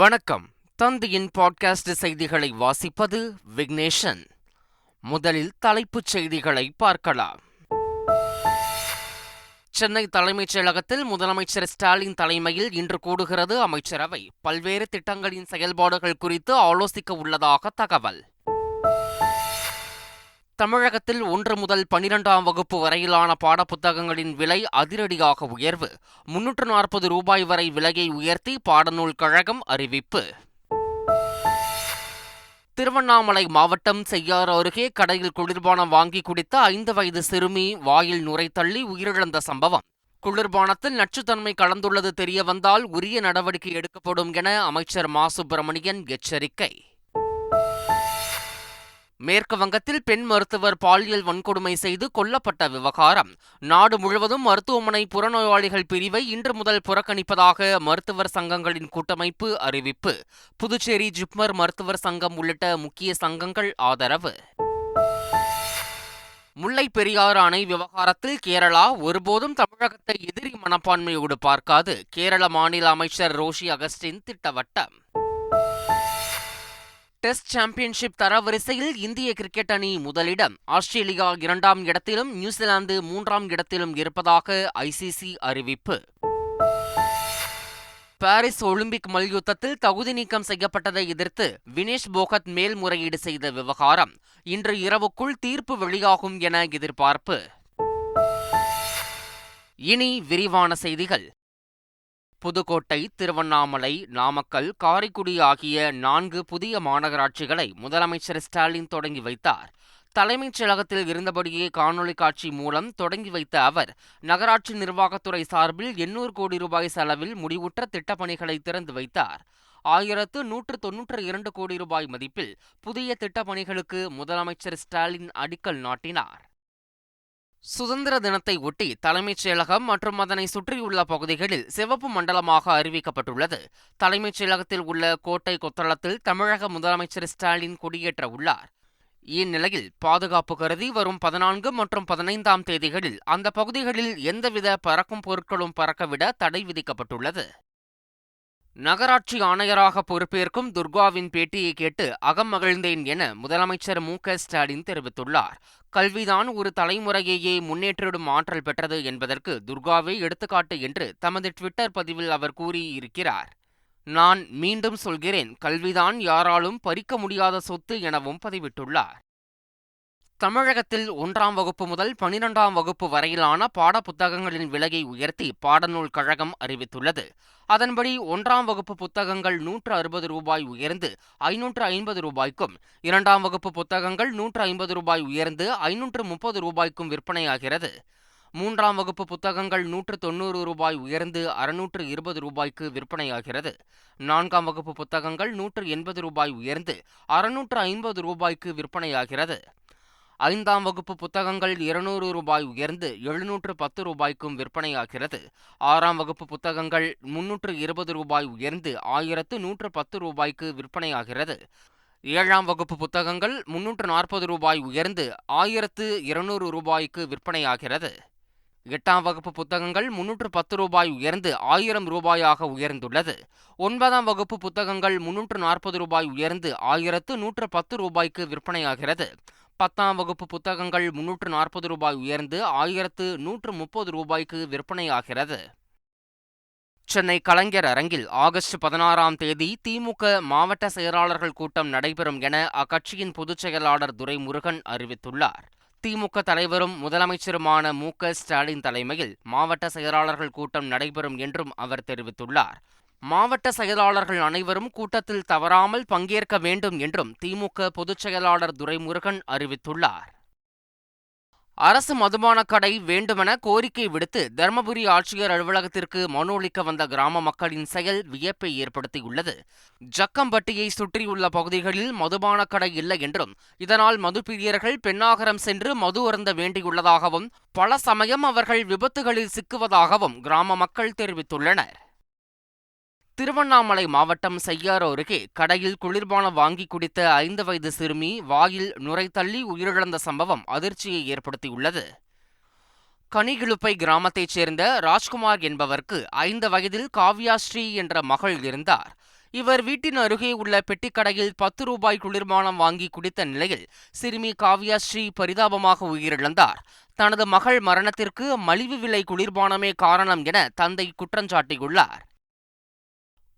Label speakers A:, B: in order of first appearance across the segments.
A: வணக்கம் தந்தியின் பாட்காஸ்ட் செய்திகளை வாசிப்பது விக்னேஷன் முதலில் தலைப்புச் செய்திகளை பார்க்கலாம் சென்னை தலைமைச் செயலகத்தில் முதலமைச்சர் ஸ்டாலின் தலைமையில் இன்று கூடுகிறது அமைச்சரவை பல்வேறு திட்டங்களின் செயல்பாடுகள் குறித்து ஆலோசிக்க உள்ளதாக தகவல் தமிழகத்தில் ஒன்று முதல் பனிரெண்டாம் வகுப்பு வரையிலான பாடப்புத்தகங்களின் விலை அதிரடியாக உயர்வு முன்னூற்று நாற்பது ரூபாய் வரை விலையை உயர்த்தி பாடநூல் கழகம் அறிவிப்பு திருவண்ணாமலை மாவட்டம் செய்யார் அருகே கடையில் குளிர்பானம் வாங்கி குடித்த ஐந்து வயது சிறுமி வாயில் நுரை தள்ளி உயிரிழந்த சம்பவம் குளிர்பானத்தில் நச்சுத்தன்மை கலந்துள்ளது தெரியவந்தால் உரிய நடவடிக்கை எடுக்கப்படும் என அமைச்சர் மா சுப்பிரமணியன் எச்சரிக்கை மேற்கு வங்கத்தில் பெண் மருத்துவர் பாலியல் வன்கொடுமை செய்து கொல்லப்பட்ட விவகாரம் நாடு முழுவதும் மருத்துவமனை புறநோயாளிகள் பிரிவை இன்று முதல் புறக்கணிப்பதாக மருத்துவர் சங்கங்களின் கூட்டமைப்பு அறிவிப்பு புதுச்சேரி ஜிப்மர் மருத்துவர் சங்கம் உள்ளிட்ட முக்கிய சங்கங்கள் ஆதரவு முல்லை பெரியாறு அணை விவகாரத்தில் கேரளா ஒருபோதும் தமிழகத்தை எதிரி மனப்பான்மையோடு பார்க்காது கேரள மாநில அமைச்சர் ரோஷி அகஸ்டின் திட்டவட்டம் டெஸ்ட் சாம்பியன்ஷிப் தரவரிசையில் இந்திய கிரிக்கெட் அணி முதலிடம் ஆஸ்திரேலியா இரண்டாம் இடத்திலும் நியூசிலாந்து மூன்றாம் இடத்திலும் இருப்பதாக ஐசிசி அறிவிப்பு பாரிஸ் ஒலிம்பிக் மல்யுத்தத்தில் தகுதி நீக்கம் செய்யப்பட்டதை எதிர்த்து வினேஷ் போகத் மேல்முறையீடு செய்த விவகாரம் இன்று இரவுக்குள் தீர்ப்பு வெளியாகும் என எதிர்பார்ப்பு இனி விரிவான செய்திகள் புதுக்கோட்டை திருவண்ணாமலை நாமக்கல் காரைக்குடி ஆகிய நான்கு புதிய மாநகராட்சிகளை முதலமைச்சர் ஸ்டாலின் தொடங்கி வைத்தார் தலைமைச் செயலகத்தில் இருந்தபடியே காணொலி காட்சி மூலம் தொடங்கி வைத்த அவர் நகராட்சி நிர்வாகத்துறை சார்பில் எண்ணூறு கோடி ரூபாய் செலவில் முடிவுற்ற திட்டப்பணிகளை திறந்து வைத்தார் ஆயிரத்து நூற்று தொன்னூற்று இரண்டு கோடி ரூபாய் மதிப்பில் புதிய திட்டப்பணிகளுக்கு முதலமைச்சர் ஸ்டாலின் அடிக்கல் நாட்டினார் சுதந்திர தினத்தை ஒட்டி தலைமைச் செயலகம் மற்றும் அதனை சுற்றியுள்ள பகுதிகளில் சிவப்பு மண்டலமாக அறிவிக்கப்பட்டுள்ளது தலைமைச் செயலகத்தில் உள்ள கோட்டை கொத்தளத்தில் தமிழக முதலமைச்சர் ஸ்டாலின் கொடியேற்ற உள்ளார் இந்நிலையில் பாதுகாப்பு கருதி வரும் பதினான்கு மற்றும் பதினைந்தாம் தேதிகளில் அந்த பகுதிகளில் எந்தவித பறக்கும் பொருட்களும் பறக்கவிட தடை விதிக்கப்பட்டுள்ளது நகராட்சி ஆணையராக பொறுப்பேற்கும் துர்காவின் பேட்டியை கேட்டு அகம் மகிழ்ந்தேன் என முதலமைச்சர் மு க ஸ்டாலின் தெரிவித்துள்ளார் கல்விதான் ஒரு தலைமுறையையே முன்னேற்றிடும் ஆற்றல் பெற்றது என்பதற்கு துர்காவே எடுத்துக்காட்டு என்று தமது ட்விட்டர் பதிவில் அவர் கூறியிருக்கிறார் நான் மீண்டும் சொல்கிறேன் கல்விதான் யாராலும் பறிக்க முடியாத சொத்து எனவும் பதிவிட்டுள்ளார் தமிழகத்தில் ஒன்றாம் வகுப்பு முதல் பனிரெண்டாம் வகுப்பு வரையிலான பாடப்புத்தகங்களின் விலையை உயர்த்தி பாடநூல் கழகம் அறிவித்துள்ளது அதன்படி ஒன்றாம் வகுப்பு புத்தகங்கள் நூற்று அறுபது ரூபாய் உயர்ந்து ஐநூற்று ஐம்பது ரூபாய்க்கும் இரண்டாம் வகுப்பு புத்தகங்கள் நூற்று ஐம்பது ரூபாய் உயர்ந்து ஐநூற்று முப்பது ரூபாய்க்கும் விற்பனையாகிறது மூன்றாம் வகுப்பு புத்தகங்கள் நூற்று தொண்ணூறு ரூபாய் உயர்ந்து அறுநூற்று இருபது ரூபாய்க்கு விற்பனையாகிறது நான்காம் வகுப்பு புத்தகங்கள் நூற்று எண்பது ரூபாய் உயர்ந்து அறுநூற்று ஐம்பது ரூபாய்க்கு விற்பனையாகிறது ஐந்தாம் வகுப்பு புத்தகங்கள் இருநூறு ரூபாய் உயர்ந்து எழுநூற்று பத்து ரூபாய்க்கும் விற்பனையாகிறது ஆறாம் வகுப்பு புத்தகங்கள் முன்னூற்று இருபது ரூபாய் உயர்ந்து ஆயிரத்து நூற்று பத்து ரூபாய்க்கு விற்பனையாகிறது ஏழாம் வகுப்பு புத்தகங்கள் முன்னூற்று நாற்பது ரூபாய் உயர்ந்து ஆயிரத்து இருநூறு ரூபாய்க்கு விற்பனையாகிறது எட்டாம் வகுப்பு புத்தகங்கள் முன்னூற்று பத்து ரூபாய் உயர்ந்து ஆயிரம் ரூபாயாக உயர்ந்துள்ளது ஒன்பதாம் வகுப்பு புத்தகங்கள் முன்னூற்று நாற்பது ரூபாய் உயர்ந்து ஆயிரத்து நூற்று பத்து ரூபாய்க்கு விற்பனையாகிறது பத்தாம் வகுப்பு புத்தகங்கள் முன்னூற்று நாற்பது ரூபாய் உயர்ந்து ஆயிரத்து நூற்று முப்பது ரூபாய்க்கு விற்பனையாகிறது சென்னை கலைஞர் அரங்கில் ஆகஸ்ட் பதினாறாம் தேதி திமுக மாவட்ட செயலாளர்கள் கூட்டம் நடைபெறும் என அக்கட்சியின் பொதுச் செயலாளர் துரைமுருகன் அறிவித்துள்ளார் திமுக தலைவரும் முதலமைச்சருமான மு க ஸ்டாலின் தலைமையில் மாவட்ட செயலாளர்கள் கூட்டம் நடைபெறும் என்றும் அவர் தெரிவித்துள்ளார் மாவட்ட செயலாளர்கள் அனைவரும் கூட்டத்தில் தவறாமல் பங்கேற்க வேண்டும் என்றும் திமுக பொதுச் செயலாளர் துரைமுருகன் அறிவித்துள்ளார் அரசு மதுபானக் கடை வேண்டுமென கோரிக்கை விடுத்து தருமபுரி ஆட்சியர் அலுவலகத்திற்கு மனு அளிக்க வந்த கிராம மக்களின் செயல் வியப்பை ஏற்படுத்தியுள்ளது ஜக்கம்பட்டியை சுற்றியுள்ள பகுதிகளில் மதுபானக் கடை இல்லை என்றும் இதனால் மதுப்பிரியர்கள் பெண்ணாகரம் சென்று மது அருந்த வேண்டியுள்ளதாகவும் பல சமயம் அவர்கள் விபத்துகளில் சிக்குவதாகவும் கிராம மக்கள் தெரிவித்துள்ளனர் திருவண்ணாமலை மாவட்டம் செய்யாரோ அருகே கடையில் குளிர்பானம் வாங்கி குடித்த ஐந்து வயது சிறுமி வாயில் நுரை தள்ளி உயிரிழந்த சம்பவம் அதிர்ச்சியை ஏற்படுத்தியுள்ளது கனிகிழுப்பை கிராமத்தைச் சேர்ந்த ராஜ்குமார் என்பவருக்கு ஐந்து வயதில் காவ்யாஸ்ரீ என்ற மகள் இருந்தார் இவர் வீட்டின் அருகே உள்ள பெட்டிக்கடையில் பத்து ரூபாய் குளிர்பானம் வாங்கி குடித்த நிலையில் சிறுமி காவ்யாஸ்ரீ பரிதாபமாக உயிரிழந்தார் தனது மகள் மரணத்திற்கு மலிவு விலை குளிர்பானமே காரணம் என தந்தை குற்றஞ்சாட்டியுள்ளார்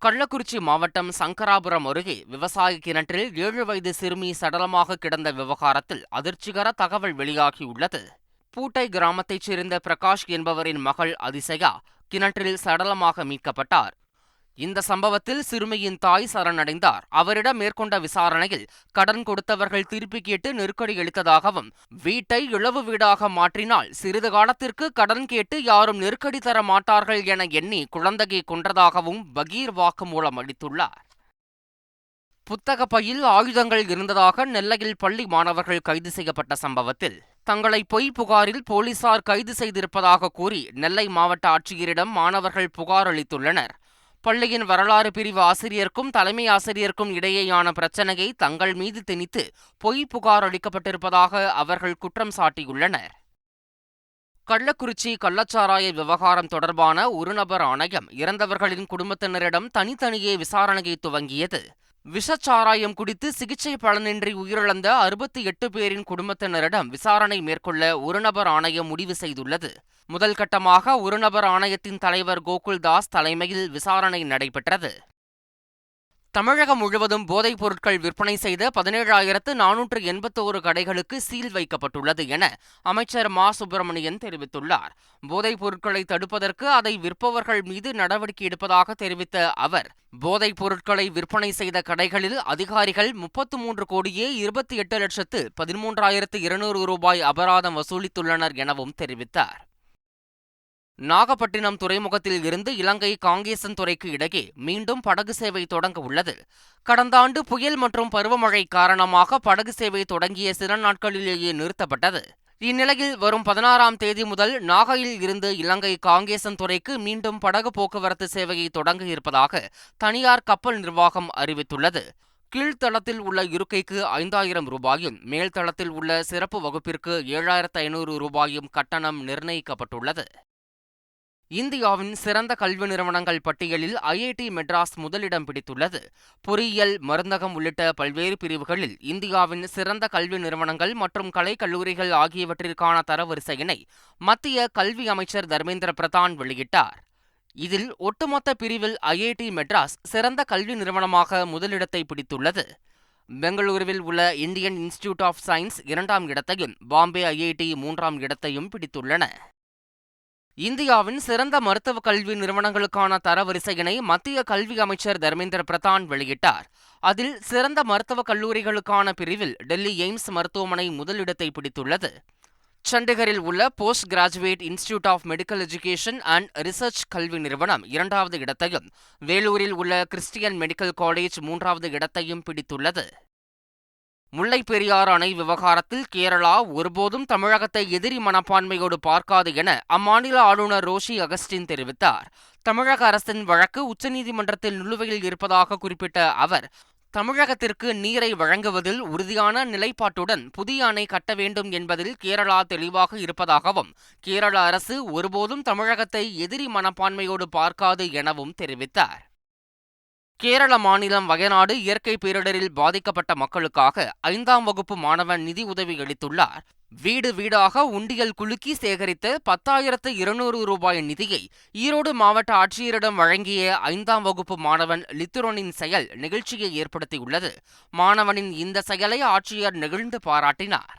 A: கள்ளக்குறிச்சி மாவட்டம் சங்கராபுரம் அருகே விவசாய கிணற்றில் ஏழு வயது சிறுமி சடலமாக கிடந்த விவகாரத்தில் அதிர்ச்சிகர தகவல் வெளியாகியுள்ளது பூட்டை கிராமத்தைச் சேர்ந்த பிரகாஷ் என்பவரின் மகள் அதிசயா கிணற்றில் சடலமாக மீட்கப்பட்டார் இந்த சம்பவத்தில் சிறுமியின் தாய் சரணடைந்தார் அவரிடம் மேற்கொண்ட விசாரணையில் கடன் கொடுத்தவர்கள் திருப்பி கேட்டு நெருக்கடி அளித்ததாகவும் வீட்டை இழவு வீடாக மாற்றினால் சிறிது காலத்திற்கு கடன் கேட்டு யாரும் நெருக்கடி தர மாட்டார்கள் என எண்ணி குழந்தையை கொன்றதாகவும் பகீர் வாக்குமூலம் அளித்துள்ளார் புத்தக பையில் ஆயுதங்கள் இருந்ததாக நெல்லையில் பள்ளி மாணவர்கள் கைது செய்யப்பட்ட சம்பவத்தில் தங்களை பொய் புகாரில் போலீசார் கைது செய்திருப்பதாக கூறி நெல்லை மாவட்ட ஆட்சியரிடம் மாணவர்கள் புகார் அளித்துள்ளனர் பள்ளியின் வரலாறு பிரிவு ஆசிரியருக்கும் தலைமை ஆசிரியருக்கும் இடையேயான பிரச்சினையை தங்கள் மீது திணித்து பொய் புகார் அளிக்கப்பட்டிருப்பதாக அவர்கள் குற்றம் சாட்டியுள்ளனர் கள்ளக்குறிச்சி கள்ளச்சாராய விவகாரம் தொடர்பான ஒரு நபர் ஆணையம் இறந்தவர்களின் குடும்பத்தினரிடம் தனித்தனியே விசாரணையை துவங்கியது விஷச்சாராயம் குடித்து சிகிச்சை பலனின்றி உயிரிழந்த அறுபத்தி எட்டு பேரின் குடும்பத்தினரிடம் விசாரணை மேற்கொள்ள ஒருநபர் ஆணையம் முடிவு செய்துள்ளது முதல் கட்டமாக ஒருநபர் ஆணையத்தின் தலைவர் கோகுல் தாஸ் தலைமையில் விசாரணை நடைபெற்றது தமிழகம் முழுவதும் போதைப் பொருட்கள் விற்பனை செய்த பதினேழாயிரத்து நானூற்று எண்பத்தோரு கடைகளுக்கு சீல் வைக்கப்பட்டுள்ளது என அமைச்சர் மா சுப்பிரமணியன் தெரிவித்துள்ளார் போதைப் பொருட்களை தடுப்பதற்கு அதை விற்பவர்கள் மீது நடவடிக்கை எடுப்பதாக தெரிவித்த அவர் போதைப் பொருட்களை விற்பனை செய்த கடைகளில் அதிகாரிகள் முப்பத்து மூன்று கோடியே இருபத்தி எட்டு லட்சத்து பதிமூன்றாயிரத்து இருநூறு ரூபாய் அபராதம் வசூலித்துள்ளனர் எனவும் தெரிவித்தார் நாகப்பட்டினம் துறைமுகத்தில் இருந்து இலங்கை காங்கேசன் துறைக்கு இடையே மீண்டும் படகு சேவை தொடங்க உள்ளது கடந்த ஆண்டு புயல் மற்றும் பருவமழை காரணமாக படகு சேவை தொடங்கிய சில நாட்களிலேயே நிறுத்தப்பட்டது இந்நிலையில் வரும் பதினாறாம் தேதி முதல் நாகையில் இருந்து இலங்கை காங்கேசன் துறைக்கு மீண்டும் படகு போக்குவரத்து சேவையை தொடங்க இருப்பதாக தனியார் கப்பல் நிர்வாகம் அறிவித்துள்ளது கீழ்த்தளத்தில் உள்ள இருக்கைக்கு ஐந்தாயிரம் ரூபாயும் மேல்தளத்தில் உள்ள சிறப்பு வகுப்பிற்கு ஏழாயிரத்து ஐநூறு ரூபாயும் கட்டணம் நிர்ணயிக்கப்பட்டுள்ளது இந்தியாவின் சிறந்த கல்வி நிறுவனங்கள் பட்டியலில் ஐஐடி மெட்ராஸ் முதலிடம் பிடித்துள்ளது பொறியியல் மருந்தகம் உள்ளிட்ட பல்வேறு பிரிவுகளில் இந்தியாவின் சிறந்த கல்வி நிறுவனங்கள் மற்றும் கலை கல்லூரிகள் ஆகியவற்றிற்கான தரவரிசையினை மத்திய கல்வி அமைச்சர் தர்மேந்திர பிரதான் வெளியிட்டார் இதில் ஒட்டுமொத்த பிரிவில் ஐஐடி மெட்ராஸ் சிறந்த கல்வி நிறுவனமாக முதலிடத்தை பிடித்துள்ளது பெங்களூருவில் உள்ள இந்தியன் இன்ஸ்டிடியூட் ஆஃப் சயின்ஸ் இரண்டாம் இடத்தையும் பாம்பே ஐஐடி மூன்றாம் இடத்தையும் பிடித்துள்ளன இந்தியாவின் சிறந்த மருத்துவ கல்வி நிறுவனங்களுக்கான தரவரிசையினை மத்திய கல்வி அமைச்சர் தர்மேந்திர பிரதான் வெளியிட்டார் அதில் சிறந்த மருத்துவ கல்லூரிகளுக்கான பிரிவில் டெல்லி எய்ம்ஸ் மருத்துவமனை முதலிடத்தை பிடித்துள்ளது சண்டிகரில் உள்ள post graduate institute of medical education and research கல்வி நிறுவனம் இரண்டாவது இடத்தையும் வேலூரில் உள்ள கிறிஸ்டியன் மெடிக்கல் காலேஜ் மூன்றாவது இடத்தையும் பிடித்துள்ளது முல்லை பெரியாறு அணை விவகாரத்தில் கேரளா ஒருபோதும் தமிழகத்தை எதிரி மனப்பான்மையோடு பார்க்காது என அம்மாநில ஆளுநர் ரோஷி அகஸ்டின் தெரிவித்தார் தமிழக அரசின் வழக்கு உச்சநீதிமன்றத்தில் நிலுவையில் இருப்பதாக குறிப்பிட்ட அவர் தமிழகத்திற்கு நீரை வழங்குவதில் உறுதியான நிலைப்பாட்டுடன் புதிய அணை கட்ட வேண்டும் என்பதில் கேரளா தெளிவாக இருப்பதாகவும் கேரள அரசு ஒருபோதும் தமிழகத்தை எதிரி மனப்பான்மையோடு பார்க்காது எனவும் தெரிவித்தார் கேரள மாநிலம் வயநாடு இயற்கை பேரிடரில் பாதிக்கப்பட்ட மக்களுக்காக ஐந்தாம் வகுப்பு மாணவன் நிதி உதவி அளித்துள்ளார் வீடு வீடாக உண்டியல் குலுக்கி சேகரித்த பத்தாயிரத்து இருநூறு ரூபாய் நிதியை ஈரோடு மாவட்ட ஆட்சியரிடம் வழங்கிய ஐந்தாம் வகுப்பு மாணவன் லித்துரோனின் செயல் நிகழ்ச்சியை ஏற்படுத்தியுள்ளது மாணவனின் இந்த செயலை ஆட்சியர் நெகிழ்ந்து பாராட்டினார்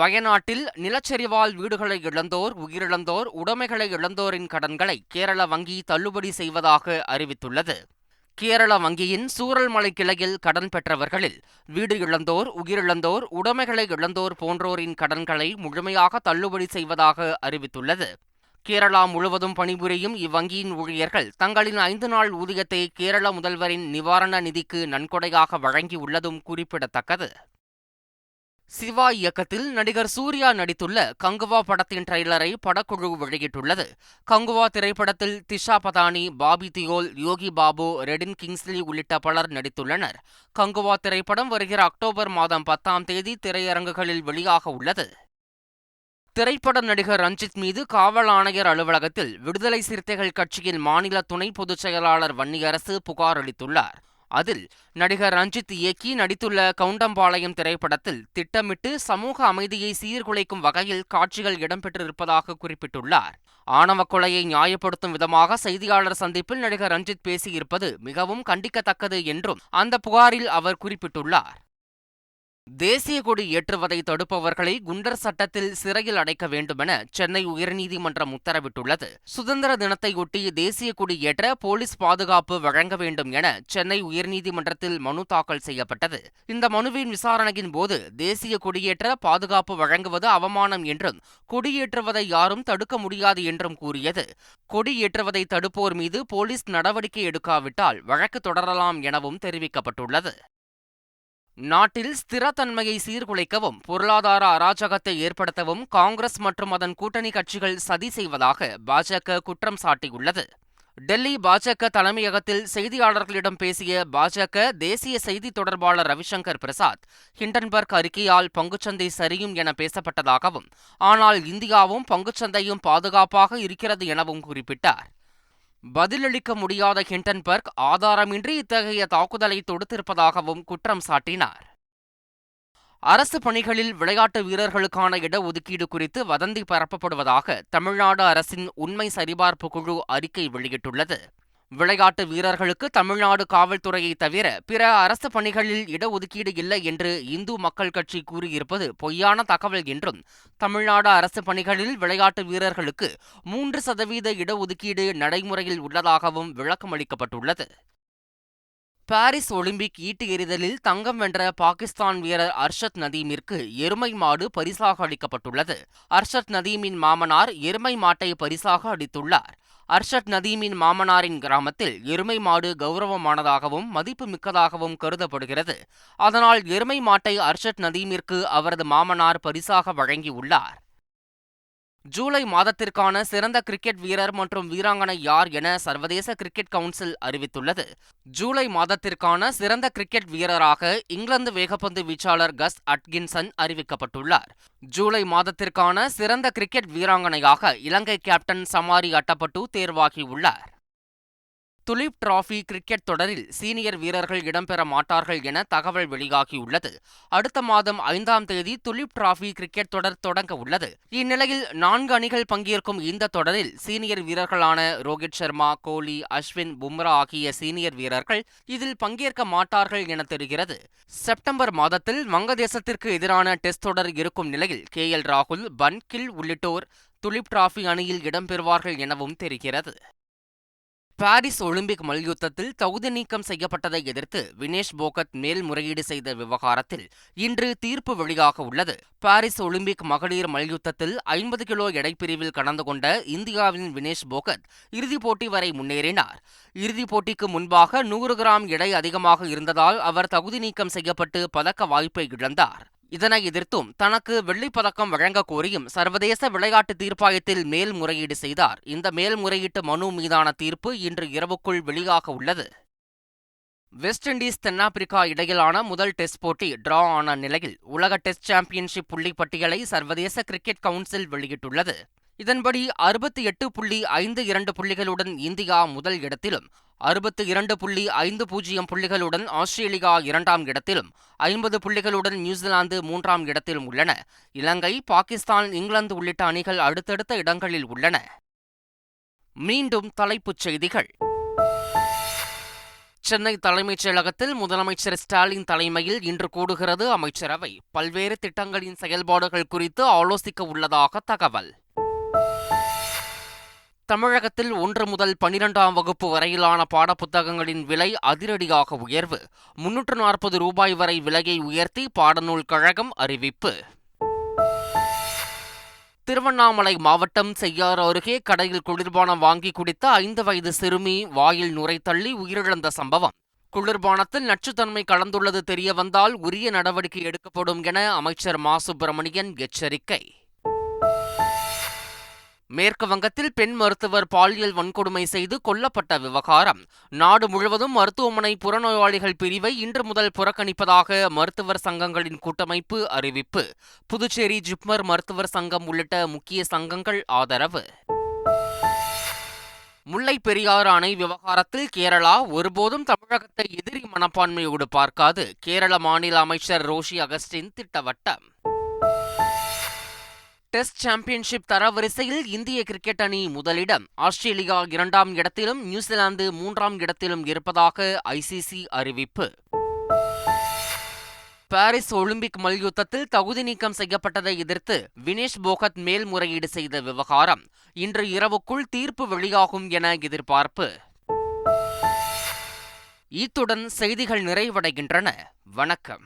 A: வயநாட்டில் நிலச்சரிவால் வீடுகளை இழந்தோர் உயிரிழந்தோர் உடைமைகளை இழந்தோரின் கடன்களை கேரள வங்கி தள்ளுபடி செய்வதாக அறிவித்துள்ளது கேரள வங்கியின் சூரல்மலை கிளையில் கடன் பெற்றவர்களில் வீடு இழந்தோர் உயிரிழந்தோர் உடைமைகளை இழந்தோர் போன்றோரின் கடன்களை முழுமையாக தள்ளுபடி செய்வதாக அறிவித்துள்ளது கேரளா முழுவதும் பணிபுரியும் இவ்வங்கியின் ஊழியர்கள் தங்களின் ஐந்து நாள் ஊதியத்தை கேரள முதல்வரின் நிவாரண நிதிக்கு நன்கொடையாக வழங்கியுள்ளதும் குறிப்பிடத்தக்கது சிவா இயக்கத்தில் நடிகர் சூர்யா நடித்துள்ள கங்குவா படத்தின் ட்ரெய்லரை படக்குழு வெளியிட்டுள்ளது கங்குவா திரைப்படத்தில் திஷா பதானி பாபி தியோல் யோகி பாபு ரெடின் கிங்ஸ்லி உள்ளிட்ட பலர் நடித்துள்ளனர் கங்குவா திரைப்படம் வருகிற அக்டோபர் மாதம் பத்தாம் தேதி திரையரங்குகளில் வெளியாக உள்ளது திரைப்பட நடிகர் ரஞ்சித் மீது காவல் ஆணையர் அலுவலகத்தில் விடுதலை சிறுத்தைகள் கட்சியின் மாநில துணை பொதுச் செயலாளர் வன்னியரசு புகார் அளித்துள்ளார் அதில் நடிகர் ரஞ்சித் இயக்கி நடித்துள்ள கவுண்டம்பாளையம் திரைப்படத்தில் திட்டமிட்டு சமூக அமைதியை சீர்குலைக்கும் வகையில் காட்சிகள் இடம்பெற்றிருப்பதாக குறிப்பிட்டுள்ளார் ஆணவ கொலையை நியாயப்படுத்தும் விதமாக செய்தியாளர் சந்திப்பில் நடிகர் ரஞ்சித் பேசியிருப்பது மிகவும் கண்டிக்கத்தக்கது என்றும் அந்த புகாரில் அவர் குறிப்பிட்டுள்ளார் தேசிய கொடி ஏற்றுவதை தடுப்பவர்களை குண்டர் சட்டத்தில் சிறையில் அடைக்க வேண்டுமென சென்னை உயர்நீதிமன்றம் உத்தரவிட்டுள்ளது சுதந்திர தினத்தையொட்டி தேசிய கொடி ஏற்ற போலீஸ் பாதுகாப்பு வழங்க வேண்டும் என சென்னை உயர்நீதிமன்றத்தில் மனு தாக்கல் செய்யப்பட்டது இந்த மனுவின் விசாரணையின் போது தேசிய கொடியேற்ற பாதுகாப்பு வழங்குவது அவமானம் என்றும் கொடியேற்றுவதை யாரும் தடுக்க முடியாது என்றும் கூறியது கொடியேற்றுவதை தடுப்போர் மீது போலீஸ் நடவடிக்கை எடுக்காவிட்டால் வழக்கு தொடரலாம் எனவும் தெரிவிக்கப்பட்டுள்ளது நாட்டில் ஸ்திரத்தன்மையை சீர்குலைக்கவும் பொருளாதார அராஜகத்தை ஏற்படுத்தவும் காங்கிரஸ் மற்றும் அதன் கூட்டணி கட்சிகள் சதி செய்வதாக பாஜக குற்றம் சாட்டியுள்ளது டெல்லி பாஜக தலைமையகத்தில் செய்தியாளர்களிடம் பேசிய பாஜக தேசிய செய்தி தொடர்பாளர் ரவிசங்கர் பிரசாத் ஹிண்டன்பர்க் அறிக்கையால் பங்குச்சந்தை சரியும் என பேசப்பட்டதாகவும் ஆனால் இந்தியாவும் பங்குச்சந்தையும் பாதுகாப்பாக இருக்கிறது எனவும் குறிப்பிட்டார் பதிலளிக்க முடியாத ஹிண்டன்பர்க் ஆதாரமின்றி இத்தகைய தாக்குதலை தொடுத்திருப்பதாகவும் குற்றம் சாட்டினார் அரசு பணிகளில் விளையாட்டு வீரர்களுக்கான இடஒதுக்கீடு குறித்து வதந்தி பரப்பப்படுவதாக தமிழ்நாடு அரசின் உண்மை சரிபார்ப்பு குழு அறிக்கை வெளியிட்டுள்ளது விளையாட்டு வீரர்களுக்கு தமிழ்நாடு காவல்துறையை தவிர பிற அரசு பணிகளில் இடஒதுக்கீடு இல்லை என்று இந்து மக்கள் கட்சி கூறியிருப்பது பொய்யான தகவல் என்றும் தமிழ்நாடு அரசு பணிகளில் விளையாட்டு வீரர்களுக்கு மூன்று சதவீத இடஒதுக்கீடு நடைமுறையில் உள்ளதாகவும் விளக்கமளிக்கப்பட்டுள்ளது பாரிஸ் ஒலிம்பிக் ஈட்டு எறிதலில் தங்கம் வென்ற பாகிஸ்தான் வீரர் அர்ஷத் நதீமிற்கு எருமை மாடு பரிசாக அளிக்கப்பட்டுள்ளது அர்ஷத் நதீமின் மாமனார் எருமை மாட்டை பரிசாக அளித்துள்ளார் அர்ஷத் நதீமின் மாமனாரின் கிராமத்தில் எருமை மாடு கௌரவமானதாகவும் மதிப்பு மிக்கதாகவும் கருதப்படுகிறது அதனால் எருமை மாட்டை அர்ஷத் நதீமிற்கு அவரது மாமனார் பரிசாக வழங்கியுள்ளார் ஜூலை மாதத்திற்கான சிறந்த கிரிக்கெட் வீரர் மற்றும் வீராங்கனை யார் என சர்வதேச கிரிக்கெட் கவுன்சில் அறிவித்துள்ளது ஜூலை மாதத்திற்கான சிறந்த கிரிக்கெட் வீரராக இங்கிலாந்து வேகப்பந்து வீச்சாளர் கஸ் அட்கின்சன் அறிவிக்கப்பட்டுள்ளார் ஜூலை மாதத்திற்கான சிறந்த கிரிக்கெட் வீராங்கனையாக இலங்கை கேப்டன் சமாரி அட்டப்பட்டு தேர்வாகியுள்ளார் துலிப் டிராஃபி கிரிக்கெட் தொடரில் சீனியர் வீரர்கள் இடம்பெற மாட்டார்கள் என தகவல் வெளியாகியுள்ளது அடுத்த மாதம் ஐந்தாம் தேதி துலிப் டிராஃபி கிரிக்கெட் தொடர் தொடங்க உள்ளது இந்நிலையில் நான்கு அணிகள் பங்கேற்கும் இந்த தொடரில் சீனியர் வீரர்களான ரோஹித் சர்மா கோலி அஸ்வின் பும்ரா ஆகிய சீனியர் வீரர்கள் இதில் பங்கேற்க மாட்டார்கள் என தெரிகிறது செப்டம்பர் மாதத்தில் வங்கதேசத்திற்கு எதிரான டெஸ்ட் தொடர் இருக்கும் நிலையில் கே எல் ராகுல் பன்கில் உள்ளிட்டோர் துலிப் டிராஃபி அணியில் இடம்பெறுவார்கள் எனவும் தெரிகிறது பாரிஸ் ஒலிம்பிக் மல்யுத்தத்தில் தகுதி நீக்கம் செய்யப்பட்டதை எதிர்த்து வினேஷ் போகத் மேல்முறையீடு செய்த விவகாரத்தில் இன்று தீர்ப்பு வெளியாக உள்ளது பாரிஸ் ஒலிம்பிக் மகளிர் மல்யுத்தத்தில் ஐம்பது கிலோ எடைப்பிரிவில் கலந்து கொண்ட இந்தியாவின் வினேஷ் போகத் இறுதிப் போட்டி வரை முன்னேறினார் இறுதிப் போட்டிக்கு முன்பாக நூறு கிராம் எடை அதிகமாக இருந்ததால் அவர் தகுதி நீக்கம் செய்யப்பட்டு பதக்க வாய்ப்பை இழந்தார் இதனை எதிர்த்தும் தனக்கு வெள்ளிப்பதக்கம் வழங்க கோரியும் சர்வதேச விளையாட்டு தீர்ப்பாயத்தில் மேல்முறையீடு செய்தார் இந்த மேல்முறையீட்டு மனு மீதான தீர்ப்பு இன்று இரவுக்குள் வெளியாக உள்ளது வெஸ்ட் இண்டீஸ் தென்னாப்பிரிக்கா இடையிலான முதல் டெஸ்ட் போட்டி டிரா ஆன நிலையில் உலக டெஸ்ட் சாம்பியன்ஷிப் புள்ளிப்பட்டியலை சர்வதேச கிரிக்கெட் கவுன்சில் வெளியிட்டுள்ளது இதன்படி அறுபத்தி எட்டு புள்ளி ஐந்து இரண்டு புள்ளிகளுடன் இந்தியா முதல் இடத்திலும் அறுபத்து இரண்டு புள்ளி ஐந்து பூஜ்ஜியம் புள்ளிகளுடன் ஆஸ்திரேலியா இரண்டாம் இடத்திலும் ஐம்பது புள்ளிகளுடன் நியூசிலாந்து மூன்றாம் இடத்திலும் உள்ளன இலங்கை பாகிஸ்தான் இங்கிலாந்து உள்ளிட்ட அணிகள் அடுத்தடுத்த இடங்களில் உள்ளன மீண்டும் தலைப்புச் செய்திகள் சென்னை தலைமைச் செயலகத்தில் முதலமைச்சர் ஸ்டாலின் தலைமையில் இன்று கூடுகிறது அமைச்சரவை பல்வேறு திட்டங்களின் செயல்பாடுகள் குறித்து ஆலோசிக்க உள்ளதாக தகவல் தமிழகத்தில் ஒன்று முதல் பனிரெண்டாம் வகுப்பு வரையிலான பாடப்புத்தகங்களின் விலை அதிரடியாக உயர்வு முன்னூற்று நாற்பது ரூபாய் வரை விலையை உயர்த்தி பாடநூல் கழகம் அறிவிப்பு திருவண்ணாமலை மாவட்டம் செய்யார் அருகே கடையில் குளிர்பானம் வாங்கி குடித்த ஐந்து வயது சிறுமி வாயில் நுரை தள்ளி உயிரிழந்த சம்பவம் குளிர்பானத்தில் நச்சுத்தன்மை கலந்துள்ளது தெரியவந்தால் உரிய நடவடிக்கை எடுக்கப்படும் என அமைச்சர் மா சுப்பிரமணியன் எச்சரிக்கை மேற்கு வங்கத்தில் பெண் மருத்துவர் பாலியல் வன்கொடுமை செய்து கொல்லப்பட்ட விவகாரம் நாடு முழுவதும் மருத்துவமனை புறநோயாளிகள் பிரிவை இன்று முதல் புறக்கணிப்பதாக மருத்துவர் சங்கங்களின் கூட்டமைப்பு அறிவிப்பு புதுச்சேரி ஜிப்மர் மருத்துவர் சங்கம் உள்ளிட்ட முக்கிய சங்கங்கள் ஆதரவு முல்லை பெரியாறு அணை விவகாரத்தில் கேரளா ஒருபோதும் தமிழகத்தை எதிரி மனப்பான்மையோடு பார்க்காது கேரள மாநில அமைச்சர் ரோஷி அகஸ்டின் திட்டவட்டம் டெஸ்ட் சாம்பியன்ஷிப் தரவரிசையில் இந்திய கிரிக்கெட் அணி முதலிடம் ஆஸ்திரேலியா இரண்டாம் இடத்திலும் நியூசிலாந்து மூன்றாம் இடத்திலும் இருப்பதாக ஐசிசி அறிவிப்பு பாரிஸ் ஒலிம்பிக் மல்யுத்தத்தில் தகுதி நீக்கம் செய்யப்பட்டதை எதிர்த்து வினேஷ் போகத் மேல்முறையீடு செய்த விவகாரம் இன்று இரவுக்குள் தீர்ப்பு வெளியாகும் என எதிர்பார்ப்பு இத்துடன் செய்திகள் நிறைவடைகின்றன வணக்கம்